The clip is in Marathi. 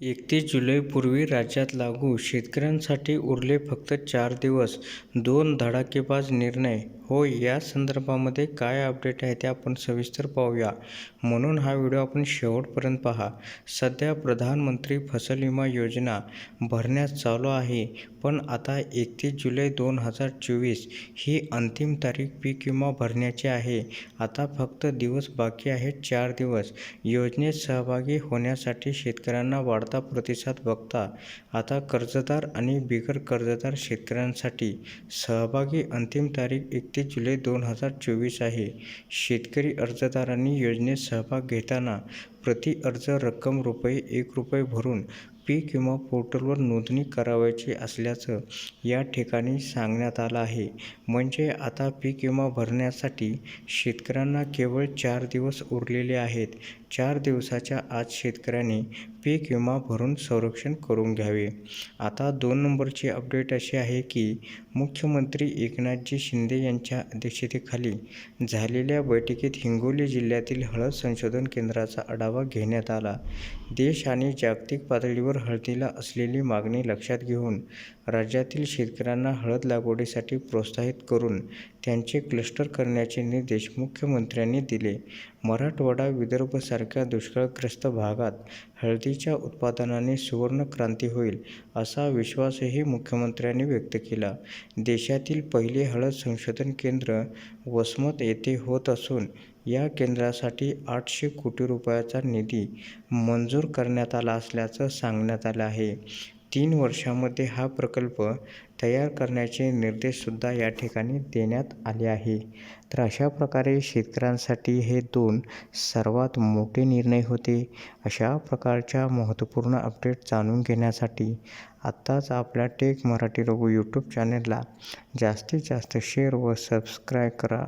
एकतीस जुलैपूर्वी राज्यात लागू, शेतकऱ्यांसाठी उरले फक्त चार दिवस, दोन धडाकेबाज निर्णय होय, या संदर्भामध्ये काय अपडेट आहे ते आपण सविस्तर पाहूया. म्हणून हा व्हिडिओ आपण शेवटपर्यंत पहा. सध्या प्रधानमंत्री फसल विमा योजना भरण्यास चालू आहे. पण आता एकतीस जुलै दोन हजार चोवीस ही अंतिम तारीख पीक विमा भरण्याची आहे. आता फक्त दिवस बाकी आहेत चार दिवस. योजनेत सहभागी होण्यासाठी शेतकऱ्यांना वाढता प्रतिसाद बघता आता कर्जदार आणि बिगर कर्जदार शेतकऱ्यांसाठी सहभागी अंतिम तारीख एक ते जुलै दोन हजार चोवीस आहे. शेतकरी अर्जदारांनी योजनेत सहभाग घेताना प्रति अर्ज रक्कम रुपये एक रुपये भरून पीक विमा पोर्टलवर नोंदणी करावयाची असल्याचं या ठिकाणी सांगण्यात आलं आहे. म्हणजे आता पीक विमा भरण्यासाठी शेतकऱ्यांना केवळ चार दिवस उरलेले आहेत. चार दिवसाच्या आत शेतकऱ्यांनी पीक विमा भरून संरक्षण करून घ्यावे. आता दोन नंबरची अपडेट अशी आहे की मुख्यमंत्री एकनाथजी शिंदे यांच्या अध्यक्षतेखाली झालेल्या बैठकीत हिंगोली जिल्ह्यातील हळद संशोधन केंद्राचा आढावा घेण्यात आला. देश आणि जागतिक पातळीवर हळदीला असलेली मागणी लक्षात घेऊन राज्यातील शेतकऱ्यांना हळद लागवडीसाठी प्रोत्साहित करून त्यांचे क्लस्टर करण्याचे निर्देश मुख्यमंत्र्यांनी दिले. मराठवाडा, विदर्भसारख्या दुष्काळग्रस्त भागात हळदीच्या उत्पादनाने सुवर्णक्रांती होईल, असा विश्वासही मुख्यमंत्र्यांनी व्यक्त केला. देशातील पहिले हळद संशोधन केंद्र वसमत येथे होत असून या केंद्रासाठी आठशे कोटी रुपयाचा निधी मंजूर करण्यात आला असल्याचं सांगण्यात आलं आहे. तीन वर्षामध्ये हा प्रकल्प तयार करण्याचे निर्देशसुद्धा या ठिकाणी देण्यात आले आहे. तर अशा प्रकारे शेतकऱ्यांसाठी हे दोन सर्वात मोठे निर्णय होते. अशा प्रकारच्या महत्त्वपूर्ण अपडेट जाणून घेण्यासाठी आत्ताच आपल्या टेक मराठी रघु यूट्यूब चॅनलला जास्तीत जास्त शेअर व सबस्क्राईब करा.